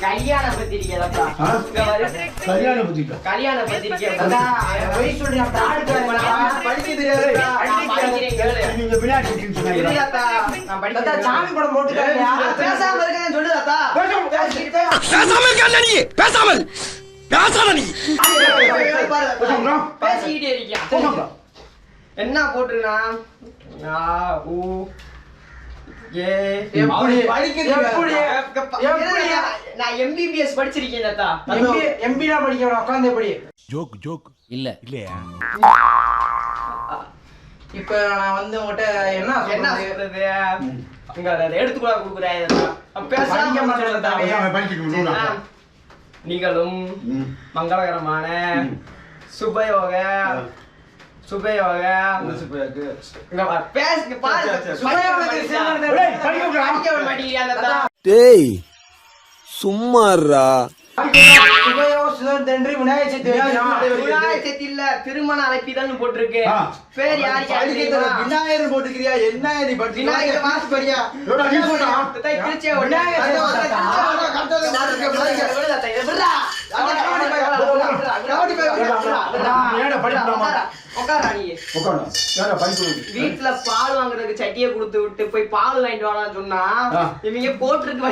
கல்யாண பத்திரிக்கை. கல்யாண. சாமி படம். பேசாம இருக்கேன்னு. பேசாமல் பேசாத நீ. பேசிக்கிட்டே. என்ன ஊ, எம்பிபிஎஸ் படிச்சிருக்கேன் தாத்தா. MB MB தான் படிக்க வேணாம், உட்கார்ந்து படி. ஜோக் ஜோக் இல்ல. இல்லையா? இப்ப நான் வந்து உன்கிட்ட என்ன என்ன சொல்றது? சொல்றது இங்க அதை எடுத்துக்கூட கொடுக்குறாய் தாத்தா அப்ப பேசாம படிக்க மாட்டேன். சொல்றது தாத்தா. பேசாம படிச்சுட்டு சரியா? விடுறா. நிகழும் ம். மங்களகரமான சுபயோக சுபயோக. பேசுங்க சுபயோகத்துக்கு டேய் சும்மாறா திருமண அழைப்பிதழ்னு போட்டிருக்கு. பேர் தெரியுமா? விநாயகர் போட்டுக்கிறியா என்ன நீ பட்டு விநாயகர் வாசி படியா திருச்சியை. விநாயகர் வீட்டுல பால் வாங்குறதுக்கு சட்டியை கொடுத்து விட்டு போய் பால் வாங்கிட்டு வாடான்னு சொன்னா. இவங்க போட்டிருக்கு.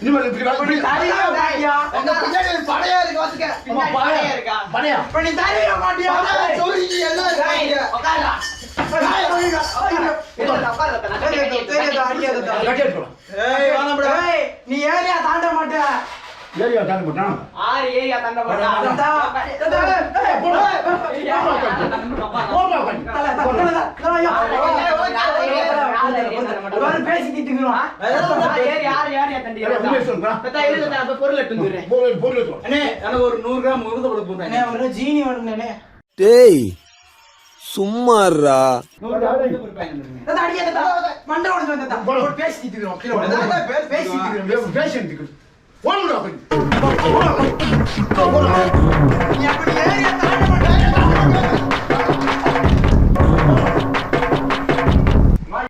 இனிமேல் மாட்டியா? உங்க பின்னாடி ஒரு படையா இருக்கு பாத்துக்க. பின்னாடி பழைய இருக்கா படையா? இப்ப நீ தரையில மாட்டியா? சொருகி எல்லாம் இருக்காங்க. உட்காரா. ஏரியா தாண்ட மாட்ட ஏரியா தாண்டி போட்டான். ஆறு ஏரியா தண்டை போடா. போடா, இவரு பேசிக்கிட்டு இருக்கிறோம். பொருள் எடுத்து வந்துடுறேன் பொருள் பொருள் எடுத்துக்கோ. அண்ணே, எனக்கு ஒரு நூறு கிராம் முருங்கை பழம் போடுறேன். அண்ணே, ஒரு ஜீனி வேணும்னே. டேய் சும்மாறா. மண்டை உடைஞ்சு பேசிக்கிட்டு இருக்கிறோம். பேசிக்கிட்டு இருக்கிறோம்.